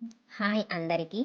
Hi అందరికీ.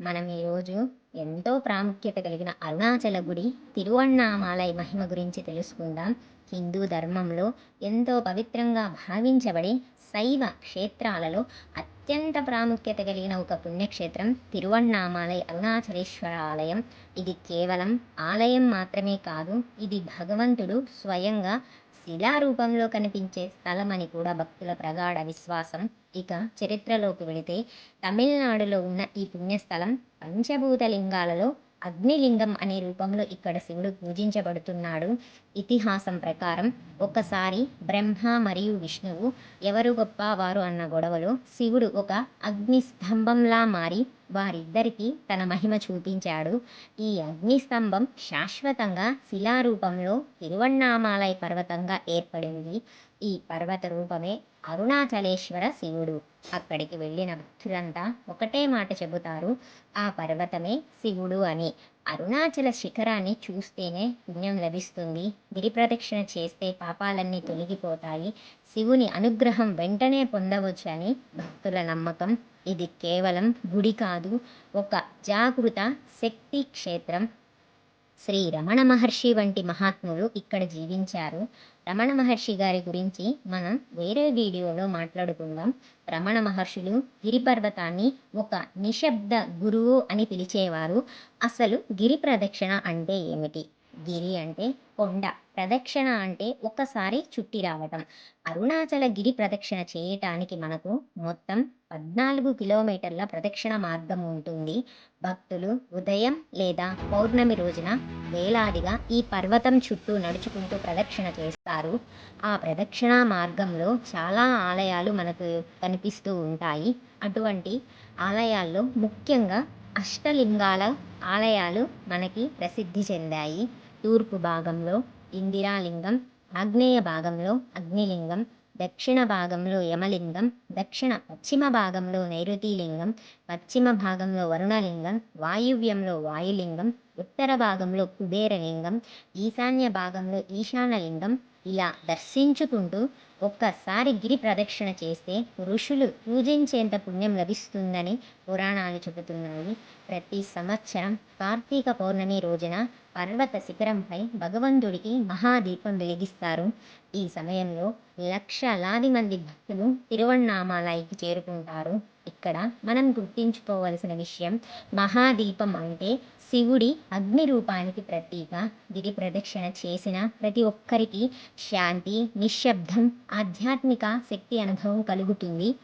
మనం ఈరోజు ఎంతో ప్రాముఖ్యత కలిగిన అరుణాచల గుడి తిరువణ్ణామాలై మహిమ గురించి తెలుసుకుందాం. హిందూ ధర్మంలో ఎంతో పవిత్రంగా భావించబడే శైవ క్షేత్రాలలో అత్యంత ప్రాముఖ్యత కలిగిన ఒక పుణ్యక్షేత్రం తిరువణ్ణామాలై అరుణాచలేశ్వర ఆలయం ఇది కేవలం ఆలయం మాత్రమే కాదు ఇది భగవంతుడు స్వయంగా శిలారూపంలో కనిపించే స్థలమని కూడా భక్తుల ప్రగాఢ విశ్వాసం ఇక చరిత్రలోకి వెళితే తమిళనాడులో ఉన్న ఈ పుణ్యస్థలం పంచభూత లింగాలలో అగ్నిలింగం అనే రూపంలో ఇక్కడ శివుడు పూజించబడుతున్నాడు. ఇతిహాసం ప్రకారం ఒకసారి బ్రహ్మ మరియు విష్ణువు ఎవరు గొప్ప వారు అన్న గొడవలో శివుడు ఒక అగ్ని స్తంభంలా మారి వారిద్దరికీ తన మహిమ చూపించాడు. ఈ అగ్నిస్తంభం శాశ్వతంగా శిలారూపంలో తిరువణ్ణామాలై పర్వతంగా ఏర్పడింది. ఈ పర్వత రూపమే అరుణాచలేశ్వర శివుడు. అక్కడికి వెళ్ళిన భక్తులంతా ఒకటే మాట చెబుతారు ఆ పర్వతమే శివుడు అని. అరుణాచల శిఖరాన్ని చూస్తేనే పుణ్యం లభిస్తుంది. గిరి ప్రదక్షిణ చేస్తే పాపాలన్నీ తొలగిపోతాయి. శివుని అనుగ్రహం వెంటనే పొందవచ్చు అని భక్తుల నమ్మకం. ఇది కేవలం గుడి కాదు ఒక జాగృత శక్తి క్షేత్రం. శ్రీ రమణ మహర్షి వంటి మహాత్ములు ఇక్కడ జీవించారు. రమణ మహర్షి గారి గురించి మనం వేరే వీడియోలో మాట్లాడుకుందాం. రమణ మహర్షులు గిరి పర్వతాన్ని ఒక నిశ్శబ్ద గురువు అని పిలిచేవారు. అసలు గిరి ప్రదక్షిణ అంటే ఏమిటి? గిరి అంటే కొండ ప్రదక్షిణ అంటే ఒక్కసారి చుట్టి రావటం. అరుణాచల గిరి ప్రదక్షిణ చేయటానికి మనకు మొత్తం పద్నాలుగు కిలోమీటర్ల ప్రదక్షిణ మార్గం ఉంటుంది. భక్తులు ఉదయం లేదా పౌర్ణమి రోజున వేలాదిగా ఈ పర్వతం చుట్టూ నడుచుకుంటూ ప్రదక్షిణ చేస్తారు. ఆ ప్రదక్షిణ మార్గంలో చాలా ఆలయాలు మనకు కనిపిస్తూ ఉంటాయి. అటువంటి ఆలయాల్లో ముఖ్యంగా అష్టలింగాల ఆలయాలు మనకి ప్రసిద్ధి చెందాయి. తూర్పు భాగంలో ఇందిరాలింగం ఆగ్నేయ భాగంలో అగ్నిలింగం దక్షిణ భాగంలో యమలింగం దక్షిణ పశ్చిమ భాగంలో నైరుతిలింగం పశ్చిమ భాగంలో వరుణలింగం వాయువ్యంలో వాయులింగం ఉత్తర భాగంలో కుబేరలింగం ఈశాన్య భాగంలో ఈశానలింగం ఇలా దర్శించుకుంటూ ఒక్కసారి గిరి ప్రదక్షిణ చేస్తే ఋషులు పూజించేంత పుణ్యం లభిస్తుందని పురాణాలు చెబుతున్నాయి. ప్రతి సంవత్సరం కార్తీక పౌర్ణమి రోజున పర్వత శిఖరంపై భగవంతుడికి మహాదీపం వెలిగిస్తారు. ఈ సమయంలో లక్షలాది మంది భక్తులు తిరువణ్ణామాలయకి చేరుకుంటారు. ఇక్కడ మనం గుర్తించుకోవలసిన విషయం మహాదీపం అంటే శివుడి అగ్ని రూపానికి ప్రతీక గిరి ప్రదక్షిణ చేసిన ప్రతి ఒక్కరికి శాంతి నిశ్శబ్దం ఆధ్యాత్మిక శక్తి అనుభవం కలుగుతుంది.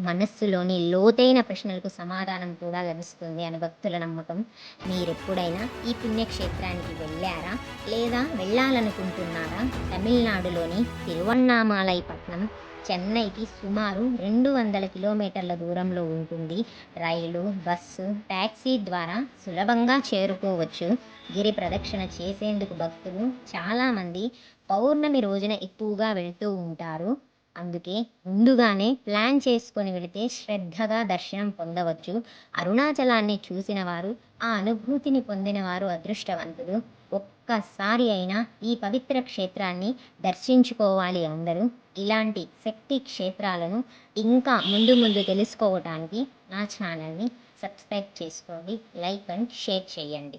మనస్సులోని లోతైన ప్రశ్నలకు సమాధానం కూడా లభిస్తుంది అని భక్తుల నమ్మకం. మీరు ఎప్పుడైనా ఈ పుణ్యక్షేత్రానికి వెళ్ళారా? లేదా వెళ్ళాలనుకుంటున్నారా? తమిళనాడులోని తిరువన్నామాలై పట్నం చెన్నైకి సుమారు రెండు వందల కిలోమీటర్ల దూరంలో ఉంటుంది. రైలు బస్సు ట్యాక్సీ ద్వారా సులభంగా చేరుకోవచ్చు. గిరి ప్రదక్షిణ చేసేందుకు భక్తులు చాలామంది పౌర్ణమి రోజున ఎక్కువగా వెళ్తూ ఉంటారు. అందుకే ముందుగానే ప్లాన్ చేసుకొని వెళితే శ్రద్ధగా దర్శనం పొందవచ్చు. అరుణాచలాన్ని చూసిన వారు ఆ అనుభూతిని పొందిన వారు అదృష్టవంతులు. ఒక్కసారి అయినా ఈ పవిత్ర క్షేత్రాన్ని దర్శించుకోవాలి అందరూ. ఇలాంటి శక్తి క్షేత్రాలను ఇంకా ముందు ముందు తెలుసుకోవటానికి నా ఛానల్ని సబ్స్క్రైబ్ చేసుకోండి. లైక్ అండ్ షేర్ చేయండి.